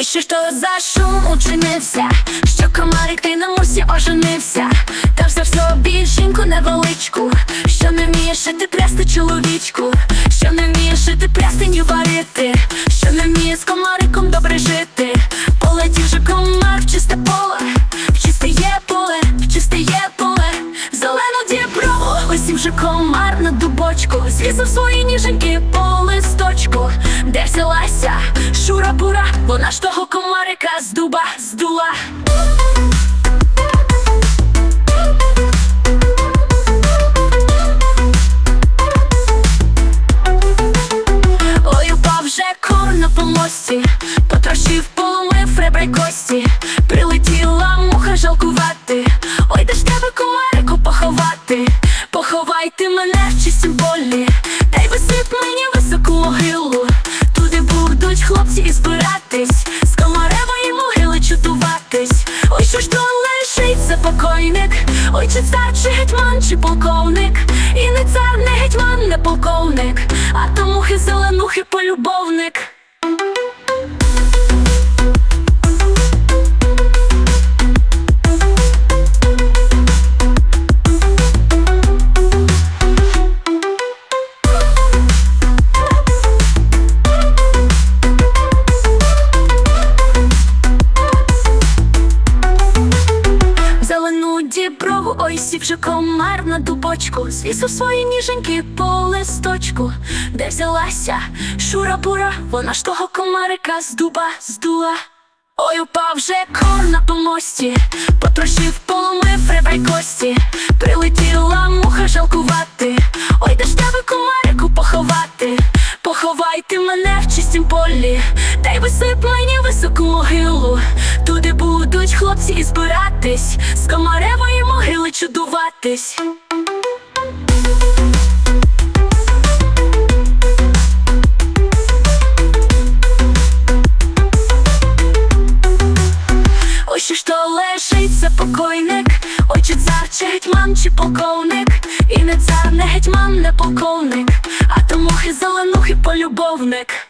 що ж то за шум учинився, що комарик ти на мусі оженився, та все в собі жінку невеличку, що не вміє шити прясти чоловічку, що не вміє шити прястиню варити, що не вміє з комариком добре жити. Полетів же комар в чисте поле, в чисте є поле, в чисте є поле, в зелену діброву, ось вже комар на дубочку, звісив свої ніженьки по листочку, де взялася шура бура, вона ж того комарика з дуба здула. Ой, чи цар, чи гетьман, чи полковник? І не цар, не гетьман, не полковник, а то мухи зеленухи полюбовник. Ой, же комар на дубочку, звісив свої ніженьки по листочку, де взялася шура-бура, вона ж того комарика з дуба здула. Ой, упав вже кор на помості, потрощив, поломив ребра кості, прилетіла муха жалкувати. Ой, де ж тебе комарику поховати? Поховайте мене в чистім полі, та й висип мені високу могилу. Туди будуть хлопці і збиратись, чудуватись. Ой, що лежить за покойник, ой, цар, чи гетьман, чи полковник, і не цар, не гетьман, не полковник, а то мухи зеленухи полюбовник.